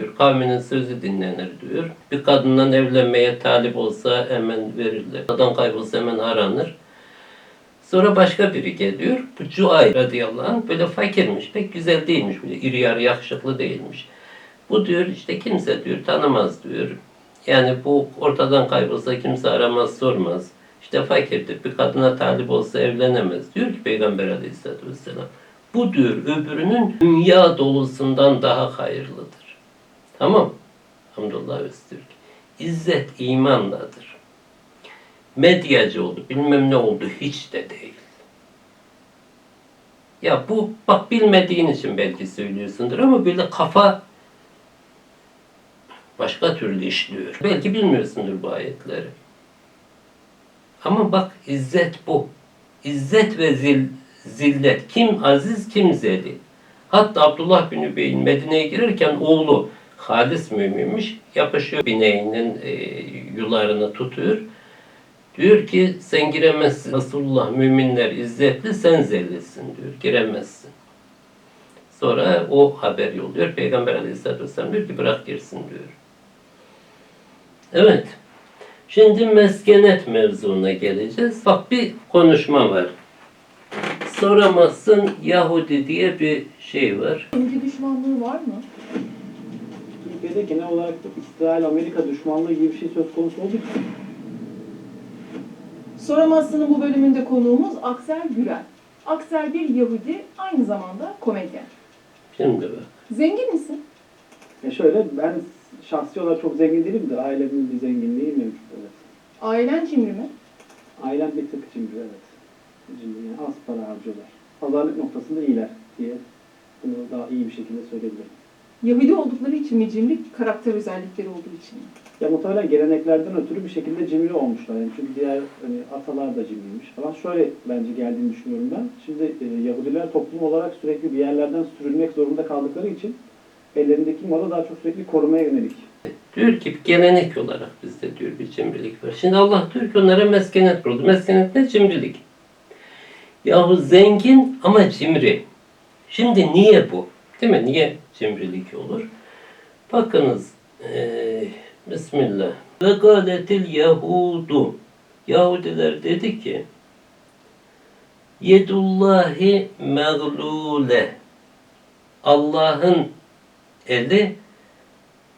diyor. Kavminin sözü dinlenir diyor. Bir kadından evlenmeye talip olsa hemen verilir. Adam kaybolsa hemen aranır. Sonra başka biri geliyor. Bu Cuay radıyallahu anh böyle fakirmiş. Pek güzel değilmiş. Böyle iri yarı yakışıklı değilmiş. Bu diyor işte kimse diyor tanımaz diyor. Yani bu ortadan kaybolsa kimse aramaz sormaz. İşte fakirdir. Bir kadına talip olsa evlenemez. Diyor ki Peygamber aleyhissalatü vesselam. Bu diyor öbürünün dünya dolusundan daha hayırlıdır. Tamam. Hamdullah ve Türk. İzzet imanladır. Medyacı oldu, bilmem ne oldu hiç de değil. Ya bu bak bilmediğin için belki söylüyorsundur ama böyle kafa başka türlü işliyor. Belki bilmiyorsundur bu ayetleri. Ama bak izzet bu. İzzet ve zil, zillet. Kim aziz kim zelil. Hatta Abdullah bin Übey'in Medine'ye girerken oğlu halis müminmiş. Yapışıyor bineğinin e, yularını tutuyor. Diyor ki sen giremezsin. Resulullah müminler izzetli sen zelilsin diyor. Giremezsin. Sonra o haber yolluyor. Peygamber aleyhissalatü vesselam diyor ki bırak girsin diyor. Evet. Şimdi meskenet mevzuna geleceğiz. Bak bir konuşma var. Soramazsın Yahudi diye bir şey var. Ülke düşmanlığı var mı? Türkiye'de genel olarak İsrail-Amerika düşmanlığı gibi bir şey söz konusu olduğu için Soramazsın'ın bu bölümünde konuğumuz Aksel Gürel. Aksel bir Yahudi, aynı zamanda komedyen. Şimdi bak. Zengin misin? ya şöyle ben şahsi olarak çok zengin değilim de ailemin bir zenginliği mevcut evet. Ailen cimri mi? Ailem bir tık cimri evet. Cimri yani az para harcıyorlar. Pazarlık noktasında iyiler diye bunu daha iyi bir şekilde söyleyebilirim. Yahudi oldukları için mi cimri, karakter özellikleri olduğu için mi? Ya muhtemelen geleneklerden ötürü bir şekilde cimri olmuşlar. Yani çünkü diğer hani, atalar da cimriymiş falan. Şöyle bence geldiğini düşünüyorum ben. Şimdi e, Yahudiler toplum olarak sürekli bir yerlerden sürülmek zorunda kaldıkları için ellerindeki malı daha çok sürekli korumaya yönelik. Diyor ki gelenek olarak bizde diyor bir cimrilik var. Şimdi Allah diyor ki onlara meskenet kurdu. Meskenet ne? Cimrilik. Yahu zengin ama cimri. Şimdi niye bu? Değil mi? Niye cimrilik olur? Bakınız. eee, Bismillah. Ve gâletil Yahudu. Yahudiler dedi ki Yedullahi meglule. Allah'ın eli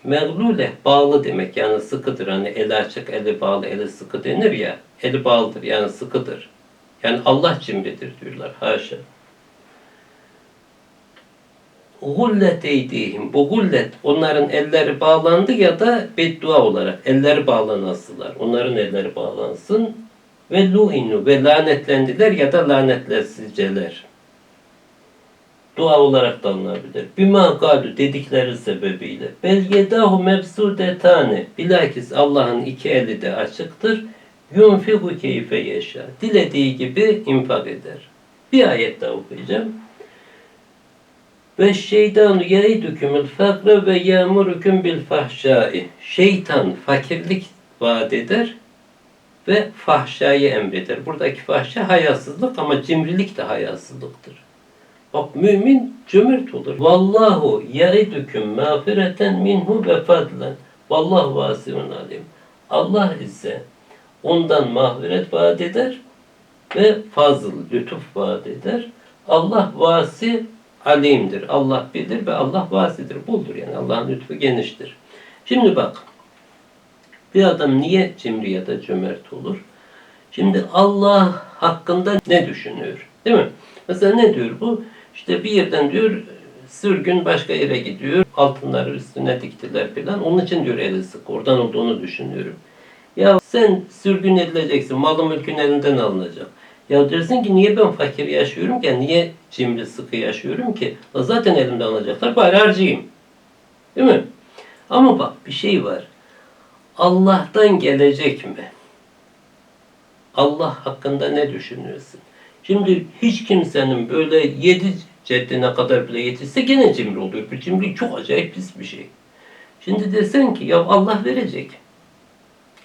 Meglule bağlı demek yani sıkıdır. Hani eli açık, eli bağlı, eli sıkı denir ya. Eli bağlıdır yani sıkıdır. Yani Allah cimridir diyorlar. Haşa. Gullet eydihim. Bu gullet onların elleri bağlandı ya da beddua olarak elleri bağlanasılar. Onların elleri bağlansın. Ve lu'inu ve lanetlendiler ya da lanetlesizceler. Dua olarak da alınabilir. Bima galu dedikleri sebebiyle. Bel yedahu mebsudetane. Bilakis Allah'ın iki eli de açıktır. Yunfiku keyfe yaşa. Dilediği gibi infak eder. Bir ayet daha okuyacağım. Ve şeytanu yaidükümül fakre ve yamuruküm bil fahşai. Şeytan fakirlik vaat eder ve fahşayı emreder. Buradaki fahşa hayasızlık ama cimrilik de hayasızlıktır. Bak mümin cömert olur. Vallahu yaidüküm mağfireten minhu ve fadlen. Vallahu vasiun alim. Allah ise ondan mağfiret vaat eder ve fazıl, lütuf vaat eder. Allah vasi alimdir. Allah bilir ve Allah vasidir. Buldur yani. Allah'ın lütfu geniştir. Şimdi bak. Bir adam niye cimri ya da cömert olur? Şimdi Allah hakkında ne düşünüyor? Değil mi? Mesela ne diyor bu? İşte bir yerden diyor sürgün başka yere gidiyor. Altınları üstüne diktiler filan. Onun için diyor eli sık. Oradan olduğunu düşünüyorum. Ya sen sürgün edileceksin. Malın mülkün elinden alınacak. Ya dersin ki niye ben fakir yaşıyorum ki? Niye cimri sıkı yaşıyorum ki? Zaten elimden alacaklar. Bari harcayayım. Değil mi? Ama bak bir şey var. Allah'tan gelecek mi? Allah hakkında ne düşünüyorsun? Şimdi hiç kimsenin böyle yedi ceddine kadar bile yetişse gene cimri oluyor. Bu cimri çok acayip pis bir şey. Şimdi desen ki ya Allah verecek.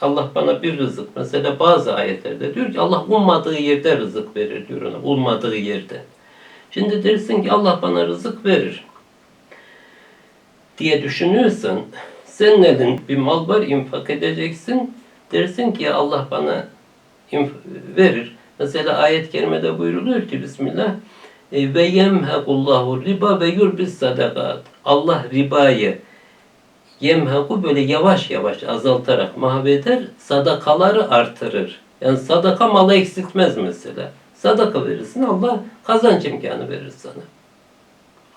Allah bana bir rızık. Mesela bazı ayetlerde diyor ki Allah ummadığı yerde rızık verir diyor ona. Ummadığı yerde. Şimdi dersin ki Allah bana rızık verir. diye düşünüyorsan senin elin bir mal var infak edeceksin. Dersin ki "Ya Allah bana verir. Mesela ayet-i kerimede buyruluyor ki Bismillah ve yemhakullahu riba ve yurbis sadakat. Allah ribayı yemhaku böyle yavaş yavaş azaltarak mahveder, sadakaları artırır. Yani sadaka malı eksiltmez mesela. Sadaka verirsin Allah kazanç imkanı verir sana.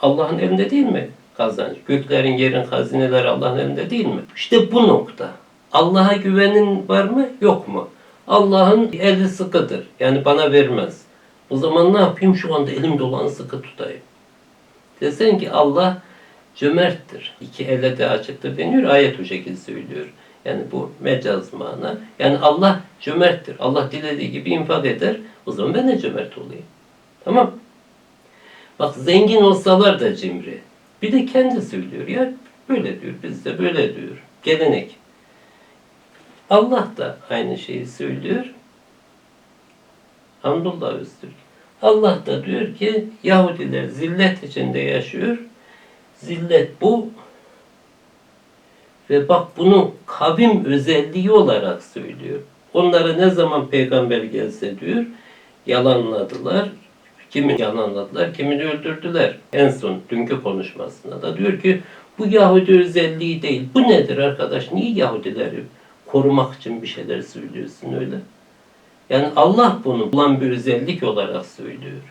Allah'ın elinde değil mi kazanç? Göklerin yerin hazineleri Allah'ın elinde değil mi? İşte bu nokta. Allah'a güvenin var mı yok mu? Allah'ın eli sıkıdır. Yani bana vermez. O zaman ne yapayım? Şu anda elimde olanı sıkı tutayım. Desen ki Allah cömerttir. İki elle de açıktır deniyor. Ayet o şekilde söylüyor. Yani bu mecaz mana. Yani Allah cömerttir. Allah dilediği gibi infak eder. O zaman ben de cömert olayım. Tamam. Bak zengin olsalar da cimri. Bir de kendi söylüyor. Ya böyle diyor. Bizde böyle diyor. Gelenek. Allah da aynı şeyi söylüyor. Hamdullah Öztürk. Allah da diyor ki Yahudiler zillet içinde yaşıyor. Zillet bu. Ve bak bunu kavim özelliği olarak söylüyor. Onlara ne zaman peygamber gelse diyor yalanladılar. Kimi yalanladılar, kimini öldürdüler. En son dünkü konuşmasında da diyor ki bu Yahudi özelliği değil. Bu nedir arkadaş? Niye Yahudileri korumak için bir şeyler söylüyorsun öyle? Yani Allah bunu bulan bir özellik olarak söylüyor.